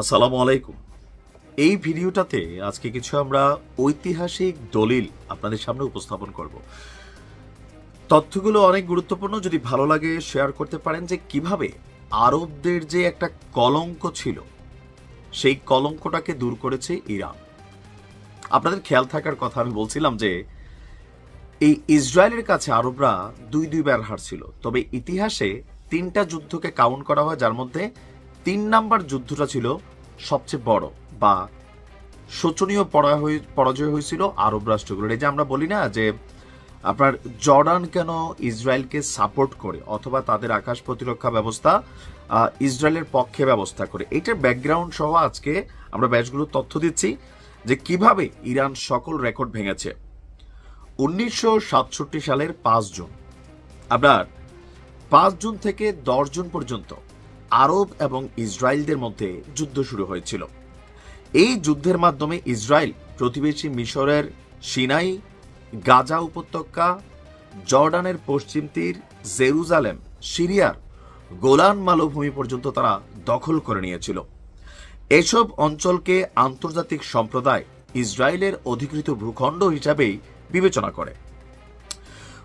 আসসালামু আলাইকুম। এই ভিডিওটাতে আজকে কিছু আমরা ঐতিহাসিক দলিল আপনাদের সামনে উপস্থাপন করব। তথ্যগুলো অনেক গুরুত্বপূর্ণ, যদি ভালো লাগে শেয়ার করতে পারেন যে কীভাবে আরবদের যে একটা কলঙ্ক ছিল, সেই কলঙ্কটাকে দূর করেছে ইরান। আপনাদের খেয়াল থাকার কথা আমি বলছিলাম যে, এই ইসরায়েলের কাছে আরবরা দুই দুইবার হারছিল। তবে ইতিহাসে তিনটা যুদ্ধকে কাউন্ট করা হয়, যার মধ্যে তিন নাম্বার যুদ্ধটা ছিল সবচেয়ে বড় বা শোচনীয় পরা- পরাজয় হয়েছিল আরব রাষ্ট্রগুলোর। এই যে আমরা বলি না যে আপনার জর্ডান কেন ইসরায়েলকে সাপোর্ট করে অথবা তাদের আকাশ প্রতিরক্ষা ব্যবস্থা ইসরায়েলের পক্ষে ব্যবস্থা করে। এটার ব্যাকগ্রাউন্ড সহ আজকে আমরা ব্যাচগুলো তথ্য দিচ্ছি যে কীভাবে ইরান সকল রেকর্ড ভেঙেছে। উনিশশো সাতষট্টি সালের পাঁচ জুন। আপনার পাঁচ জুন থেকে দশ জুন পর্যন্ত আরব এবং ইসরায়েলদের মধ্যে যুদ্ধ শুরু হয়েছিল। এই যুদ্ধের মাধ্যমে ইসরায়েল প্রতিবেশী মিশরের সিনাই, গাজা উপত্যকা, জর্ডানের পশ্চিম তীর, জেরুজালেম, সিরিয়ার গোলান মালভূমি পর্যন্ত তারা দখল করে নিয়েছিল। এসব অঞ্চলকে আন্তর্জাতিক সম্প্রদায় ইসরায়েলের অধিকৃত ভূখণ্ড হিসাবেই বিবেচনা করে।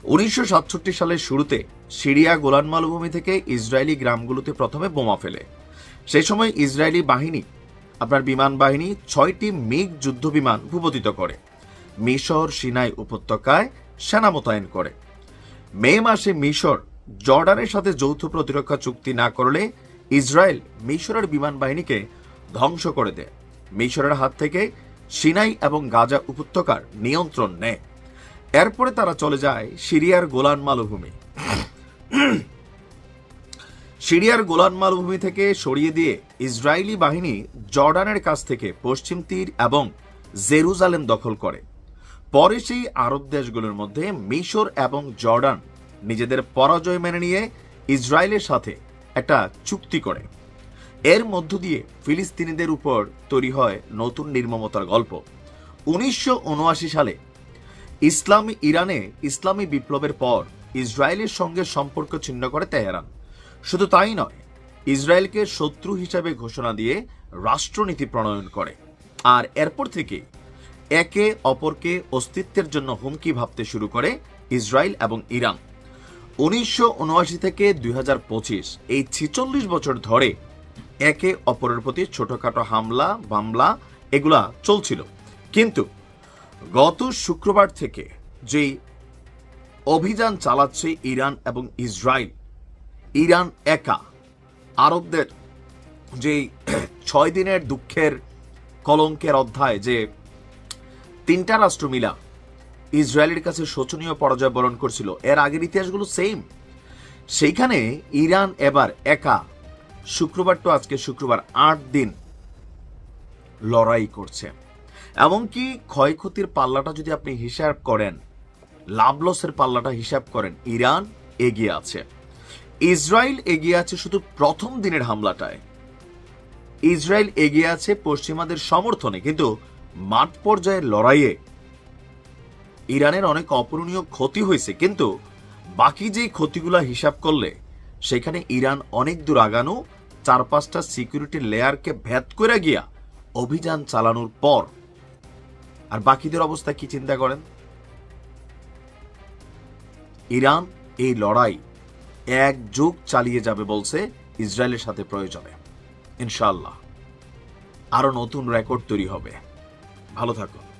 উনিশশো সাতষট্টি সালের শুরুতে সিরিয়া গোলান মালভূমি থেকে ইসরায়েলি গ্রামগুলোতে প্রথমে বোমা ফেলে। সেই সময় ইসরায়েলি বাহিনী, আপনার বিমান বাহিনী, ছয়টি মিগ যুদ্ধ বিমান ভূপতিত করে। মিশর সিনাই উপত্যকায় সেনা মোতায়েন করে। মে মাসে মিশর জর্ডানের সাথে যৌথ প্রতিরক্ষা চুক্তি না করলে ইসরায়েল মিশরের বিমান বাহিনীকে ধ্বংস করে দেয়। মিশরের হাত থেকে সিনাই এবং গাজা উপত্যকার নিয়ন্ত্রণ নেয়। এরপরে তারা চলে যায় সিরিয়ার গোলান মালভূমি। সিরিয়ার গোলান মালভূমি থেকে সরিয়ে দিয়ে ইসরায়েলি বাহিনী জর্ডানের কাছ থেকে পশ্চিম তীর এবং জেরুজালেম দখল করে। পরে সেই আরব দেশগুলোর মধ্যে মিশর এবং জর্ডান নিজেদের পরাজয় মেনে নিয়ে ইসরায়েলের সাথে একটা চুক্তি করে। এর মধ্য দিয়ে ফিলিস্তিনিদের উপর তৈরি হয় নতুন নির্মমতার গল্প। উনিশশো উনআশি সালে ইসলামী ইরানে ইসলামী বিপ্লবের পর ইসরায়েলের সঙ্গে সম্পর্ক ছিন্ন করে তেহরান। শুধু তাই নয়, ইসরায়েলকে শত্রু হিসাবে ঘোষণা দিয়ে রাষ্ট্রনীতি প্রণয়ন করে। আর এরপর থেকে একে অপরকে অস্তিত্বের জন্য হুমকি ভাবতে শুরু করে ইসরায়েল এবং ইরান। উনিশশো উনআশি থেকে দুই হাজার পঁচিশ, এই ছিচল্লিশ বছর ধরে একে অপরের প্রতি ছোটখাটো হামলা মামলা এগুলা চলছিল। কিন্তু গত শুক্রবার থেকে যেই অভিযান চালাচ্ছে ইরান এবং ইসরায়েল, ইরান একা, আরবদের যে ছয় দিনের দুঃখের কলঙ্কের অধ্যায় যে তিনটা রাষ্ট্র মিলা ইসরায়েলের কাছে শোচনীয় পরাজয় বরণ করছিল, এর আগের ইতিহাসগুলো সেম সেইখানে ইরান এবার একা, শুক্রবার তো আজকে শুক্রবার আট দিন লড়াই করছে। এমনকি ক্ষয়ক্ষতির পাল্লাটা যদি আপনি হিসাব করেন, লাভ লসের পাল্লাটা হিসাব করেন, ইরান এগিয়ে আছে। ইসরায়েল এগিয়ে আছে শুধু প্রথম দিনের হামলাটায়। ইসরায়েল এগিয়ে আছে পশ্চিমাদের সমর্থনে, কিন্তু মাঠ পর্যায়ের লড়াইয়ে ইরানের অনেক অপূরণীয় ক্ষতি হয়েছে, কিন্তু বাকি যে ক্ষতিগুলো হিসাব করলে, সেখানে ইরান অনেক দূর আগানো, চার পাঁচটা সিকিউরিটি লেয়ারকে ভেদ করে গিয়া অভিযান চালানোর পর আর বাকিদের অবস্থা কি চিন্তা করেন? ইরান এই লড়াই এক যুগ চালিয়ে যাবে বলছে ইসরায়েলের সাথে প্রয়োজনে। ইনশাল্লাহ আরও নতুন রেকর্ড তৈরি হবে। ভালো থাকুন।